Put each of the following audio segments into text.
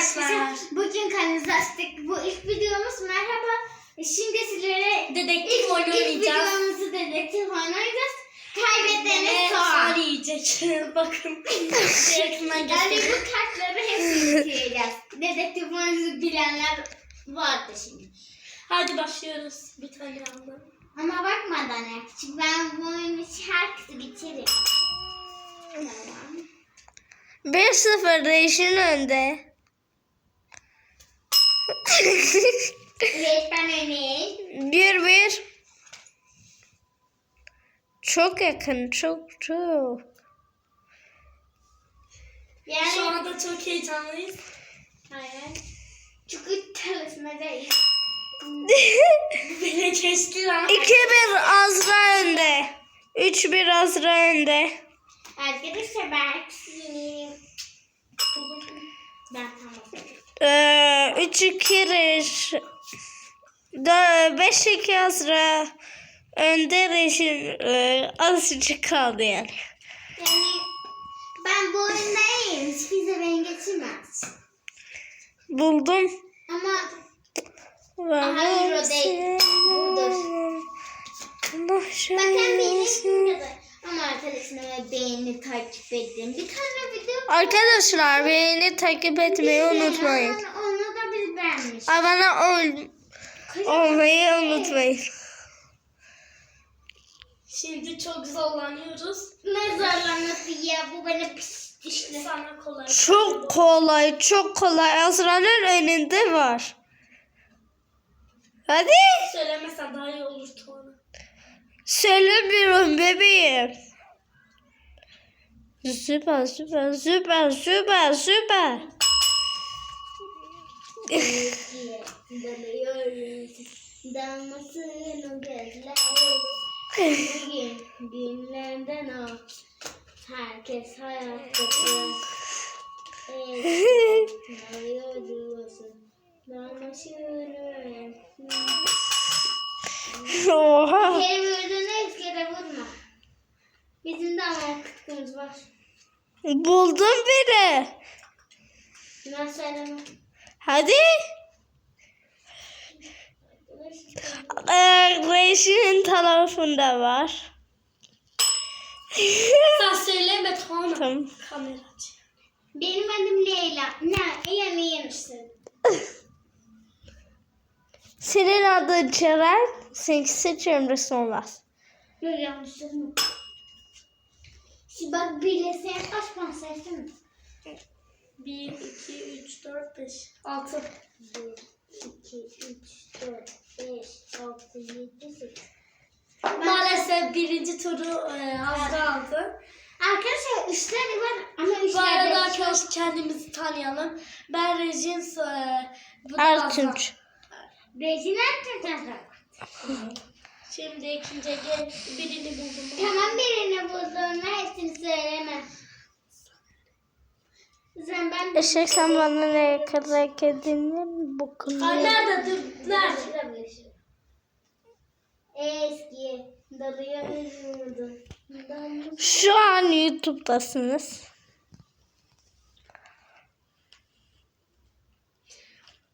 Arkadaşlar. Bugün kanalımızı açtık. Bu ilk videomuz. Merhaba. Şimdi sizlere Dedektif ilk, oyunu ilk oynayacağız. videomuzu dedektif oynayacağız. Kaybedene sonra. sonra yiyecek. Bakın. Yakından Yani bu kartları hepsini bitireceğiz. Dedektif oyunu bilenler vardı şimdi. Hadi başlıyoruz. Bir tane aldım. Ama bakmadan ya. Çünkü ben bu oyunu herkesi bitiririm. Tamam. 1-0 Reşin önde. Evet ben öyleyim. 1-1. Çok yakın, çok çok. Yani Şu anda çok heyecanlıyız. Hayır. Çünkü çalışmadayız. Beni geçti lan. 2-1 Azra önde. 3-1 Azra önde. Arkadaşlar ben. Ben tamam. Ee, 3-2 Reş. 5-2 Azra. Önde Reşin e, azıcık kaldı yani. Yani ben bu oyunda iyiyim. Kimse beni geçirmez. Buldum. Ama Hayır, o değil. Budur. Bakın benim şimdi ama arkadaşlar beğeni takip edin. Bir tane video Arkadaşlar beğeni takip etmeyi unutmayın. Onu, da biz beğenmiş. Abone ol, olmayı unutmayın. Şimdi çok zorlanıyoruz. Ne zorlaması ya bu bana pis düştü. Sana kolay. Çok kolay, çok kolay. Azra'nın önünde var. Hadi. Söylemesen daha iyi olur Tuana. Söylemiyorum bebeğim. Süper, süper, süper, süper, süper. Dalıyoruz. Dalmasın o gözler. Bugün günlerden o. Herkes hayatta. Evet. Oha. Kere vurduğunda hiç kere vurma. Bizim de ama kıtkımız var. Buldum bile. Ben söylemem. Hadi. Ee, Reşin tarafında var. Sen söyleme Tuana. Tamam. Kamera aç. Benim adım Leyla. Ne? Yani yemişsin. Senin adın Ceren, seninkisi Cemre olmaz. Yok yanlış söyledim. Şimdi bak bile sen kaç puan saysana. 1, 2, 3, 4, 5, 6. 1, 2, 3, 4, 5, 6, 7, 8. Maalesef birinci turu e, Azra aldı. Arkadaşlar üç tane var ama Bu arada arkadaşlar kendimizi tanıyalım. Ben Rejin e, bu da Azra. Ertunç. Rezil atacağız. Şimdi ikinci gel birini buldum. Tamam birini bulduğunda hepsini söyleme. Sen ben Eşek sen bana ne kadar kedinin bokunu. Ay nerede dur? Nerede? Eski dalıyor vurdu. Şu an YouTube'dasınız.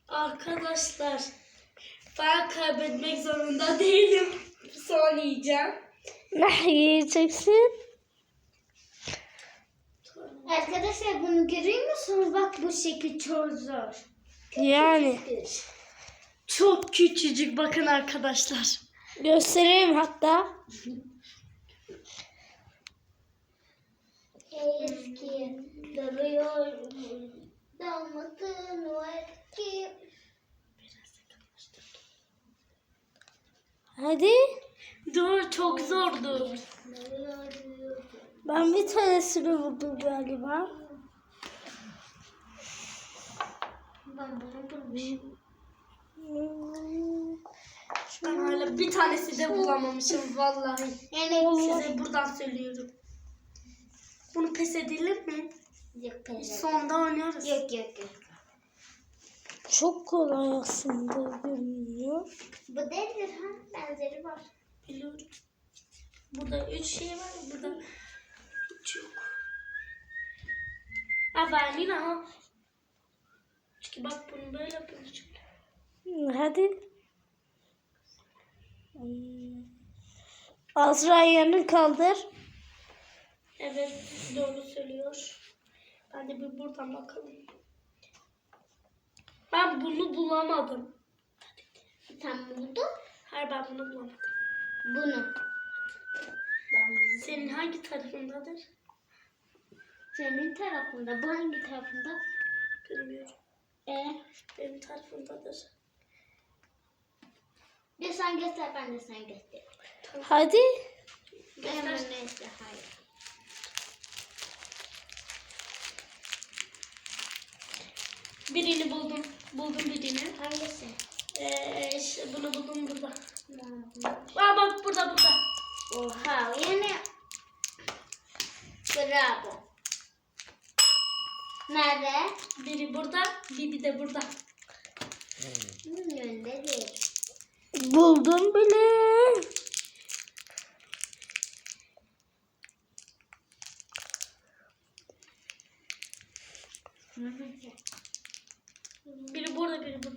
Arkadaşlar ben kaybetmek zorunda değilim. Son yiyeceğim. Ne yiyeceksin? Arkadaşlar bunu görüyor musunuz? Bak bu şekil çok zor. Yani. Çok küçücük bakın arkadaşlar. Göstereyim hatta. Eski dalıyor. Dalmasın o eski. Hadi. Dur çok zordu. Ben bir tanesini buldum galiba. Ben bunu bulmuşum. Ben hala bir tanesi de bulamamışım vallahi. Yani Size buradan söylüyorum. Bunu pes edilir mi? yok pes. Sonda oynarız. Yok yok yok. Çok kolay aslında görünüyor. Bu değildir ha. Benzeri var. Biliyorum. Burada üç şey var. Burada hiç yok. Ha ben yine ha. Bak bunu böyle yapıyorsun. Hadi. Hmm. Azra yanı kaldır. Evet doğru söylüyor. Ben de bir buradan bakalım. Ben bunu bulamadım. Sen buldun. Hayır ben bunu bulamadım. Bunu. Ben. Senin hangi tarafındadır? Senin tarafında. Bu hangi tarafında? Bilmiyorum. E, Benim tarafındadır. bir sen göster ben de sen göster. Hadi. Hemen neyse hayır. Birini buldum. Buldum birini. Hangisi? Ee, ş- bunu buldum burada. Aa bak burada burada. Oha yani bravo. Nerede? Biri burada, biri de burada. Bunun önünde değil. Buldum bile. Biri burada, biri burada.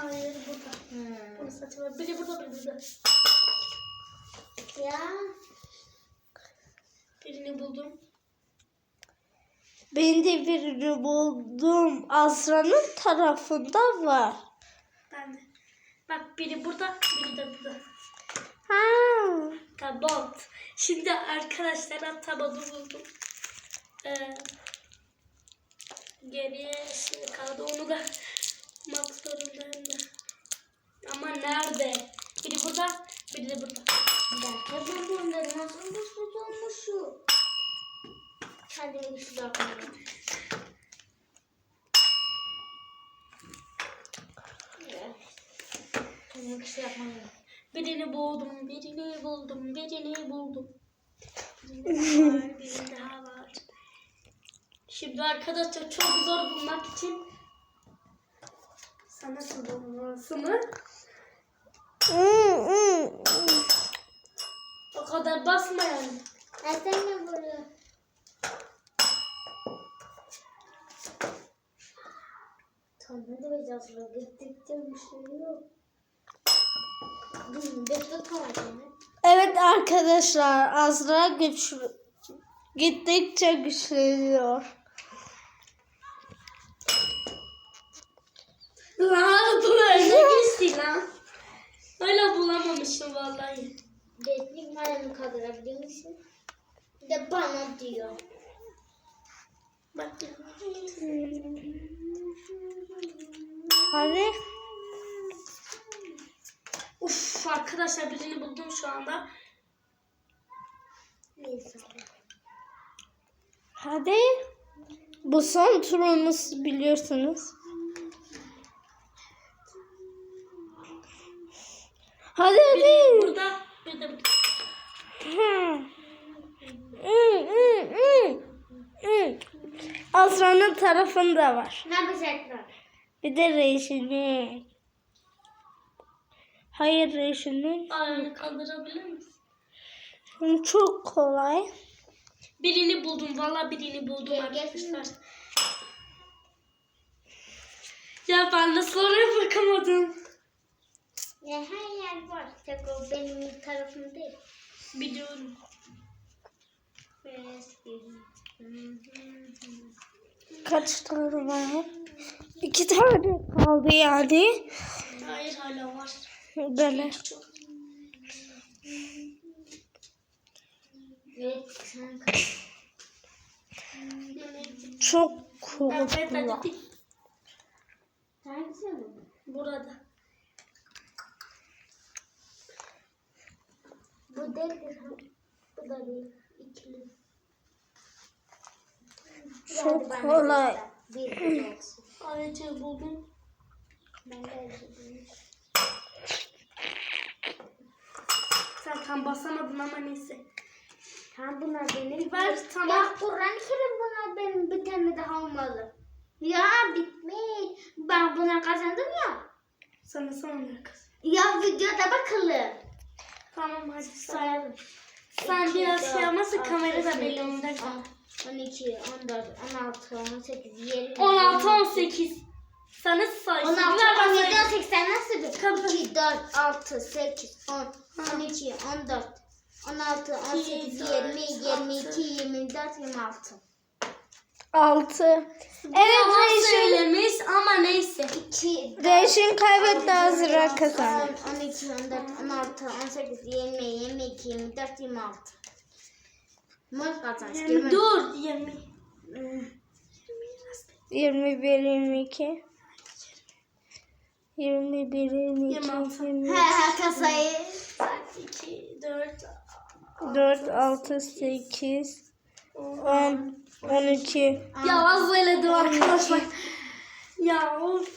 Hayır burada. Hmm. Bunu saçma. Biri burada, biri burada. Ya Birini buldum. Ben de birini buldum. Azra'nın tarafında var. Bak biri burada, biri de burada. Ha. Tabot. Şimdi arkadaşlar tabotu buldum. Ee, geriye şimdi kaldı onu da bulmak zorundayım da. Ama nerede? Biri burada, biri de burada. bir dakika ben bunları nasıl mutsuz olmuşum? Kendimi bir su bakıyorum. Kendime bir şey yapmam lazım. Birini buldum, birini buldum, birini buldum. Birini var, birini daha var. Şimdi arkadaşlar çok zor bulmak için sana bulmasını hmm, hmm. o kadar basma yani. Neden mi? Tamam hadi biraz sonra gittikçe bir şey yok. Evet arkadaşlar Azra güçlü. Gittikçe güçleniyor. Lan bu öyle geçti lan. Öyle bulamamışım vallahi. Bekle kalemi kaldırabilir misin? Bir de bana diyor. Bak Hadi. Uf arkadaşlar birini buldum şu anda. Neyse. Hadi. Bu son turumuz biliyorsunuz. Hadi hadi. Burada bir de burada. Hı. Hı, hı, hı. Hı. Azra'nın tarafında var. Ne yapacaklar? Bir de Reşin'in. Hayır Reşin'in. Ayağını kaldırabilir misin? Çok kolay. Birini buldum. Vallahi birini buldum arkadaşlar. Ya ben nasıl oraya bakamadım. Ya her yer var. Tek o benim tarafım değil. Biliyorum. Kaç tane var? İki tane kaldı yani. Hayır hala var. Böyle. Çok. Mi? Burada. Bu değildir. Bu da değil. İkili. Çok kolay. Bir bir. Ayrıca buldum. Ben de öyle Sen tam basamadın ama neyse. Tamam bunlar benim. Ver tamam. Ya Kur'an-ı Kerim bunlar benim bir tane daha olmalı. Ya bitmiş. Ben buna kazandım ya. Sana sonra kız. Ya videoda bakalım. Tamam hadi say. Sayalım. Sen İki, biraz dört, şey yapmazsa kamera da belli onda. on, 12, 14, 16, 18, 20. 16, 18. Sana say. 16, Ver ben 17, sayayım. 18 sen nasıl. 2, 4, 6, 8, 10, 12, 14, 16, 18, 20, 22, 24, 26. 6. Evet Yalan Reşin. söylemiş ama neyse. 2, Reşin kaybetti Azra kazandı. 12, 14, 16, 18, 20, 22, 24, 26. Mor kazanç. Dur 20. 21, 22. 21, 22, 26. 23, He he kasayı. 2, 4, 4, 6, 8, 10, 12. Yalan söyledim arkadaşlar. ya of.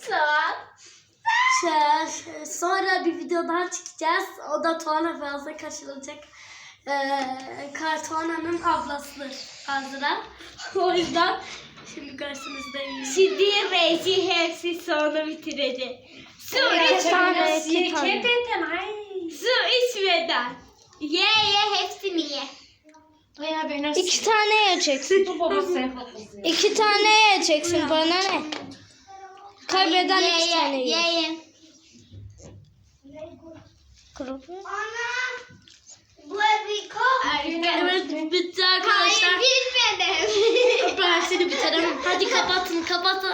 Saat. Şey, sonra bir video daha çıkacağız. O da Tuana fazla kaçırılacak. Ee, Kartuana'nın ablasıdır Azra. o yüzden şimdi karşınızdayım. Şimdi Reji hepsi sonra bitirecek. Su İki tane, iki tane. Su içmeden. Ye ye hepsini ye. Bayağı ben İki tane yiyeceksin. Bu babası. İki tane yiyeceksin bana ne? Kaybeden ye, iki ye, tane ye yiyor. ye. Kırılıyor. Ana Evet bitti arkadaşlar. Hayır bilmedim. Ben seni bitirelim. Hadi kapatın kapatın.